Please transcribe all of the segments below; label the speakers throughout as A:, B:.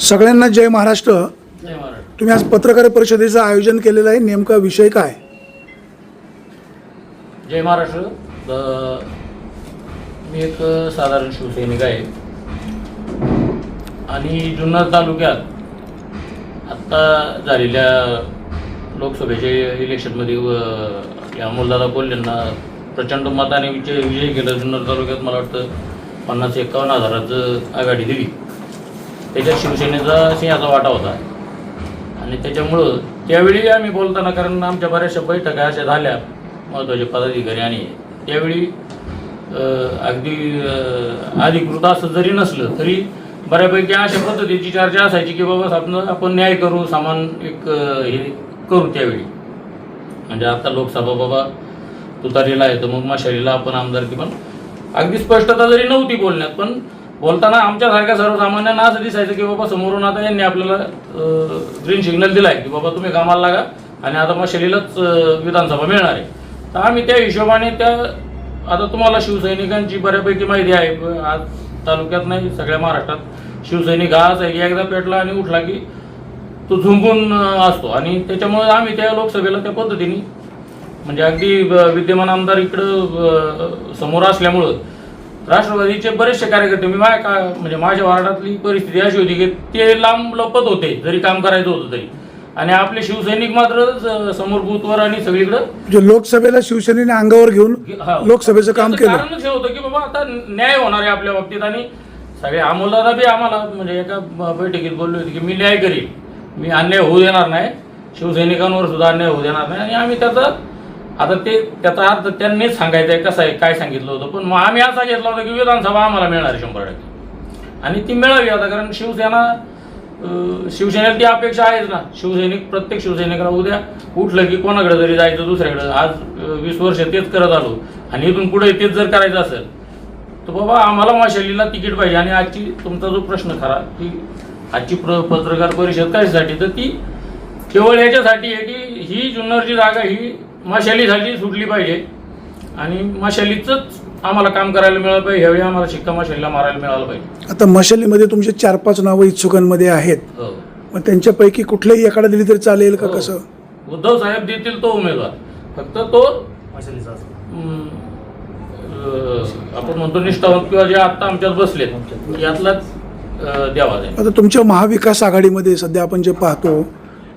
A: सगळ्यांना जय महाराष्ट्र.
B: जय महाराष्ट्र.
A: तुम्ही आज पत्रकार परिषदेचं आयोजन केलेलं आहे. नेमका विषय काय?
B: जय महाराष्ट्र. मी एक साधारण शिवसैनिक आहे. आणि जुन्नर तालुक्यात आत्ता झालेल्या लोकसभेच्या इलेक्शनमध्ये व- या अमोलदादा कोल्हेंना प्रचंड मताने विजय विजय केला. जुन्नर तालुक्यात मला वाटतं पन्नास एकावन्न हजाराचं आघाडी दिली. त्याच्यात शिवसेनेचा सिंहाचा वाटा होता. आणि त्याच्यामुळं त्यावेळी आम्ही बोलताना कारण आमच्या बऱ्याचशा बैठका अशा झाल्या महत्त्वाच्या पदाधिकारी आणि त्यावेळी अगदी अधिकृत असं जरी नसलं तरी बऱ्यापैकी अशा पद्धतीची चर्चा असायची की बाबा आपण आपण न्याय करू सामान एक हे करू त्यावेळी. म्हणजे आता लोकसभा बाबा तुतारीला आहे तर मग माशालीला आपण आमदारकी पण अगदी स्पष्टता जरी नव्हती बोलण्यात पण बोलताना आमच्यासारख्या सर्वसामान्यांना असं दिसायचं की बाबा समोरून आता यांनी आपल्याला ग्रीन सिग्नल दिलाय की बाबा तुम्ही कामाला लागा आणि आता मशालीलाच विधानसभा मिळणार आहे. तर आम्ही त्या हिशोबाने त्या आता तुम्हाला शिवसैनिकांची बऱ्यापैकी माहिती आहे आज तालुक्यात नाही सगळ्या महाराष्ट्रात शिवसैनिक हाच आहे की एकदा पेटला आणि उठला की तो झुंपून असतो. आणि त्याच्यामुळे आम्ही त्या लोकसभेला त्या पद्धतीने म्हणजे अगदी ब- विद्यमान आमदार इकडं समोर असल्यामुळं राष्ट्रवादीचे बरेचसे कार्यकर्ते मी माझ्या का म्हणजे माझ्या वार्डातली परिस्थिती अशी होती की ते लांब लपत होते जरी काम करायचं होतं तरी. आणि आपले शिवसैनिक मात्र समोर बूथवर आणि सगळीकडं
A: म्हणजे लोकसभेला शिवसेनेने अंगावर घेऊन. लोकसभेचं काम केलं.
B: कारणच हे होतं की बाबा आता न्याय होणार आहे आपल्या बाबतीत आणि सगळे अमोलदादा बी आम्हाला म्हणजे एका बैठकीत बोलले होते की मी न्याय करीन. मी अन्याय होऊ देणार नाही. शिवसैनिकांवर सुद्धा अन्याय होऊ देणार नाही. आणि आम्ही त्याचा आता ते त्याचा अर्थ त्यांनीच सांगायचं आहे कसं आहे काय सांगितलं होतं. पण मग आम्ही असा घेतला होता की विधानसभा आम्हाला मिळणार आहे शंभर टक्के. आणि ती मिळावी आता कारण शिवसेना शिवसेनेला ती अपेक्षा आहेच ना. शिवसैनिक प्रत्येक शिवसैनिकाला उद्या उठलं की कोणाकडे जरी जायचं दुसऱ्याकडे आज वीस वर्ष तेच करत आलो. आणि इथून पुढे तेच जर करायचं असेल तर बाबा आम्हाला माशालीला तिकीट पाहिजे. आणि आजची तुमचा जो प्रश्न खरा की आजची प्र पत्रकार परिषद कशासाठी? तर ती केवळ याच्यासाठी आहे की ही जुन्नरची जागा ही माशालीसाठी सुटली पाहिजे. आणि माशालीचंच आम्हाला काम करायला मिळालं पाहिजे. ह्यावेळी आम्हाला शिक्का माशालीला मारायला मिळालं पाहिजे.
A: आता मशालीमध्ये तुमचे चार पाच नावं इच्छुकांमध्ये आहेत.
B: हो.
A: मग त्यांच्यापैकी कुठल्याही एकाला दिली तरी चालेल का
B: हो.
A: कसं?
B: उद्धव साहेब देतील तो उमेदवार. फक्त तो अं, आपण म्हणतो निष्ठावंत किंवा जे आता आमच्यात बसलेत यातलाच अं, द्यावा जाईल.
A: आता तुमच्या महाविकास आघाडीमध्ये सध्या आपण जे पाहतो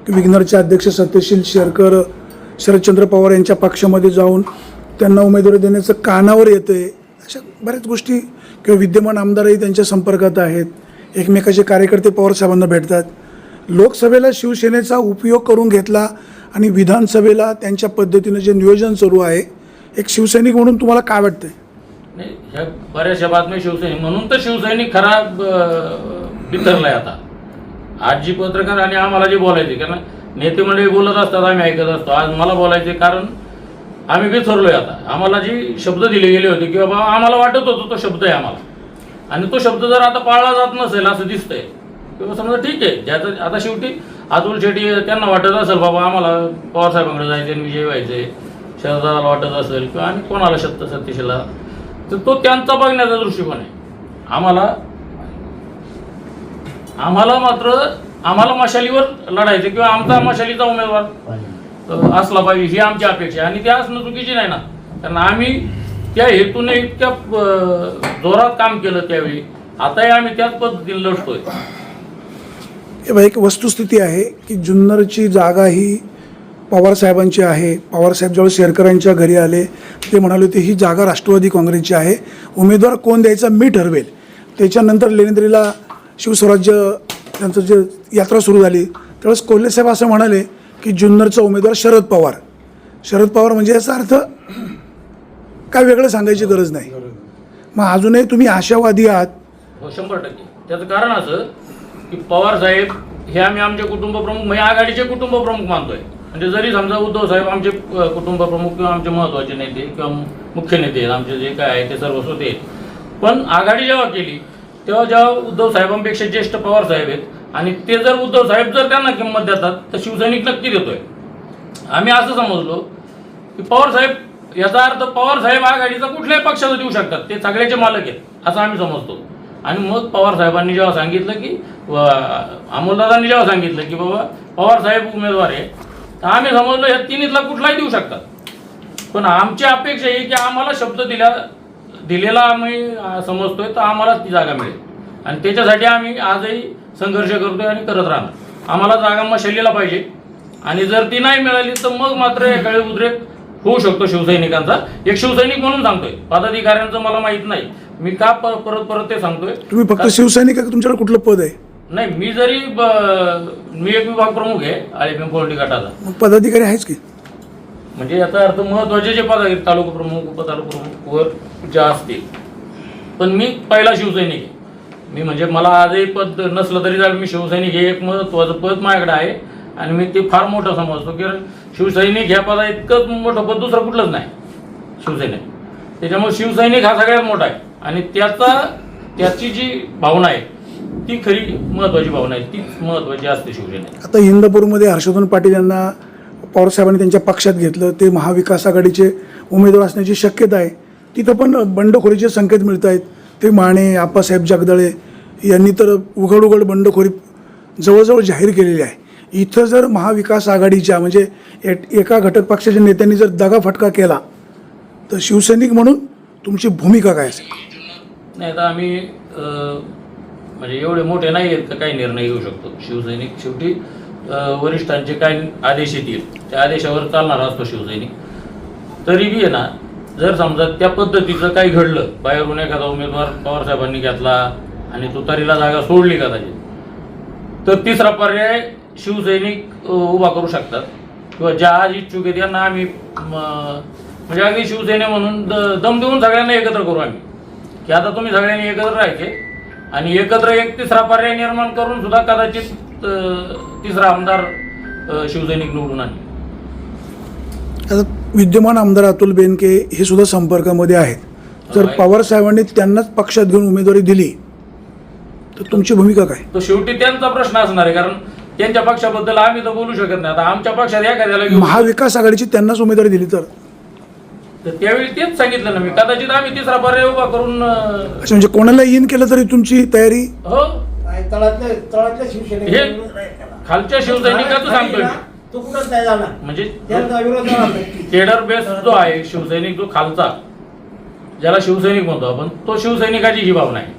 A: की विग्नरचे अध्यक्ष सत्यशील शेरकर शरदचंद्र पवार यांच्या पक्षामध्ये जाऊन त्यांना उमेदवारी देण्याचं कानावर येतंय. अशा बऱ्याच गोष्टी किंवा विद्यमान आमदारही त्यांच्या संपर्कात आहेत. एकमेकाचे कार्यकर्ते पवार साहेबांना भेटतात. लोकसभेला शिवसेनेचा उपयोग करून घेतला आणि विधानसभेला त्यांच्या पद्धतीनं जे नियोजन सुरू आहे एक शिवसैनिक म्हणून तुम्हाला काय वाटतंय?
B: नाही बऱ्याचशा बातम्या शिवसैनिक म्हणून तर शिवसैनिक खरा अं, बिथरलाय आता. आज जी पत्रकार आणि आम्हाला जे बोलायचे कारण नेते मंडळी बोलत असतात आम्ही ऐकत असतो. आज मला बोलायचे कारण आम्ही बिथरलोय आता. आम्हाला जी शब्द दिले गेले होते की बाबा आम्हाला वाटत होतं तो शब्द आहे आम्हाला. आणि तो शब्द जर आता पाळला जात नसेल असं दिसतंय किंवा समजा ठीक आहे ज्याचं आता शेवटी अतुल शेट्टी त्यांना वाटत असेल बाबा आम्हाला पवारसाहेबांकडे जायचं आणि विजय व्हायचे शरदाला वाटत असेल किंवा आणि कोणाला शब्द सतीशला तर तो त्यांचा बघण्याचा दृष्टिकोन आहे. आम्हाला आम्हाला मात्र आम्हाला मशालीवर लढायचं किंवा आमचा मशालीचा उमेदवार असला पाहिजे ही आमची अपेक्षा आहे. आणि ते असणं चुकीची नाही ना. कारण आम्ही त्या हेतूने इतक्या जोरात काम केलं त्यावेळी. आताही आम्ही त्याच पद्धतीने लढतोय.
A: हे एक वस्तुस्थिती आहे की जुन्नरची जागा ही पवारसाहेबांची आहे. पवारसाहेब जेव्हा शेरकरांच्या घरी आले ते म्हणाले होते ही जागा राष्ट्रवादी काँग्रेसची आहे. उमेदवार कोण द्यायचा मी ठरवेल. त्याच्यानंतर लेनेद्रीला शिवस्वराज्य त्यांचं जे यात्रा सुरू झाली त्यावेळेस कोल्हेसाहेब असं म्हणाले की जुन्नरचा उमेदवार शरद पवार. शरद पवार म्हणजे याचा अर्थ काय वेगळं सांगायची गरज नाही. मग अजूनही तुम्ही आशावादी आहात.
B: हो शंभर टक्के. त्याचं कारण असं की पवार साहेब हे आम्ही आमचे कुटुंब प्रमुख म्हणजे आघाडीचे कुटुंब प्रमुख मानतोय. म्हणजे जरी समजा उद्धव साहेब आमचे कुटुंबप्रमुख कुटुंब प्रमुख किंवा आमचे महत्त्वाचे नेते किंवा मुख्य नेते आहेत आमचे जे काय आहे ते सर्व स्वतः आहेत. पण आघाडी जेव्हा केली तेव्हा जेव्हा उद्धव साहेबांपेक्षा ज्येष्ठ पवार साहेब आहेत आणि ते जर उद्धव साहेब जर त्यांना किंमत देतात तर शिवसैनिक नक्की देतोय. आम्ही असं समजलो की पवार साहेब याचा अर्थ पवार साहेब आघाडीचा कुठल्याही पक्षाचा देऊ शकतात ते सगळ्याचे मालक आहेत असं आम्ही समजतो. आणि मग पवार साहेबांनी जेव्हा सांगितलं की अमोलदादांनी जेव्हा सांगितलं की बाबा पवार साहेब उमेदवार आहे तर आम्ही समजलो या तिन्हीतला कुठलाही देऊ शकतात. पण आमची अपेक्षा आहे की आम्हाला शब्द दिल्या दिलेला आम्ही समजतोय तर आम्हाला ती जागा मिळेल. आणि त्याच्यासाठी आम्ही आजही संघर्ष करतोय आणि करत राहणार. आम्हाला जागा मशालीला पाहिजे. आणि जर ती नाही मिळाली तर मग मात्र एकावेळी उद्रेक होऊ शकतो शिवसैनिकांचा. एक शिवसैनिक म्हणून सांगतोय. पदाधिकाऱ्यांचं मला माहीत नाही. मी का परत परत ते सांगतोय?
A: तुम्ही फक्त शिवसैनिक तुमच्याकडे कुठलं पद आहे?
B: नाही मी जरी मी एक विभाग प्रमुख आहे आळेपी पोल्ट्री गटाचा.
A: पदाधिकारी आहेच की?
B: म्हणजे याचा अर्थ महत्त्वाचे जे पद आहेत तालुका प्रमुख उपतालुका प्रमुख वर ज्या असतील. पण मी पहिला शिवसैनिक आहे. मी म्हणजे मला आजही पद नसलं तरी चालेल मी शिवसैनिक हे एक महत्वाचं पद माझ्याकडे आहे. आणि मी ते फार मोठं समजतो की शिवसैनिक ह्या पदा इतकं मोठं पद दुसरं कुठलंच नाही शिवसैनिक. त्याच्यामुळे शिवसैनिक हा सगळ्यात मोठा आहे. आणि त्याचा त्याची जी भावना आहे ती खरी महत्वाची भावना आहे तीच महत्वाची असते शिवसेनेत
A: आता इंदापूरमध्ये हर्षवर्धन पाटील यांना पवारसाहेबांनी त्यांच्या पक्षात घेतलं ते महाविकास आघाडीचे उमेदवार असण्याची शक्यता आहे. तिथं पण बंडखोरीचे संकेत मिळत आहेत ते माने आप्पासाहेब जगदळे यांनी तर उघड उघड बंडखोरी जवळजवळ जाहीर केलेली आहे. इथं जर महाविकास आघाडीच्या म्हणजे ए- एका घटक पक्षाच्या नेत्यांनी जर दगा फटका केला तर शिवसैनिक म्हणून तुमची भूमिका काय असेल?
B: नाही आता आम्ही म्हणजे एवढे मोठे नाही आहेत का काही निर्णय घेऊ शकतो. शिवसैनिक शेवटी वरिष्ठांचे काय आदेश येतील? त्या आदेशावर चालणारा असतो शिवसैनिक. तरी बी आहे ना जर समजा त्या पद्धतीचं काही घडलं बाहेरून एखादा उमेदवार पवारसाहेबांनी घेतला आणि तुतारीला जागा सोडली कदाचित तर तिसरा पर्याय शिवसैनिक उभा करू शकतात. किंवा ज्या आज इच्छुक आहेत त्यांना आम्ही म्हणजे अगदी शिवसेने म्हणून द- दम देऊन सगळ्यांना एकत्र करू आम्ही. की आता तुम्ही सगळ्यांनी एकत्र राहायचे आणि एकत्र एक तिसरा पर्याय निर्माण करून सुद्धा कदाचित तिसरा आमदार शिवसैनिक निवडून
A: आता विद्यमान आमदार अतुल बेनके हे सुद्धा संपर्कामध्ये आहेत. जर. पवार साहेबांनी त्यांनाच पक्षात घेऊन उमेदवारी दिली तर तुमची भूमिका काय?
B: तो शेवटी त्यांचा प्रश्न असणार आहे कारण त्यांच्या पक्षाबद्दल आम्ही तर बोलू शकत नाही. आता आमच्या पक्षात एखाद्याला घेऊ
A: महाविकास आघाडीची त्यांनाच उमेदवारी दिली तर?
B: तर त्यावेळी तेच सांगितलं ना मी कदाचित आम्ही तिसरा पर्याय उभा करून अं,
A: म्हणजे कोणाला इन केलं तरी तुमची तयारी?
B: हो.
C: तळातल्या तळातल्या शिवसेने
B: हे खालच्या शिवसैनिकाचं सांगतोय मी.
C: तो कुठंच नाही झाला
B: म्हणजे
C: त्यांचा विरोध.
B: केडर बेस जो आहे शिवसैनिक जो खालचा ज्याला शिवसैनिक म्हणतो आपण तो शिवसैनिकाची ही भावना आहे.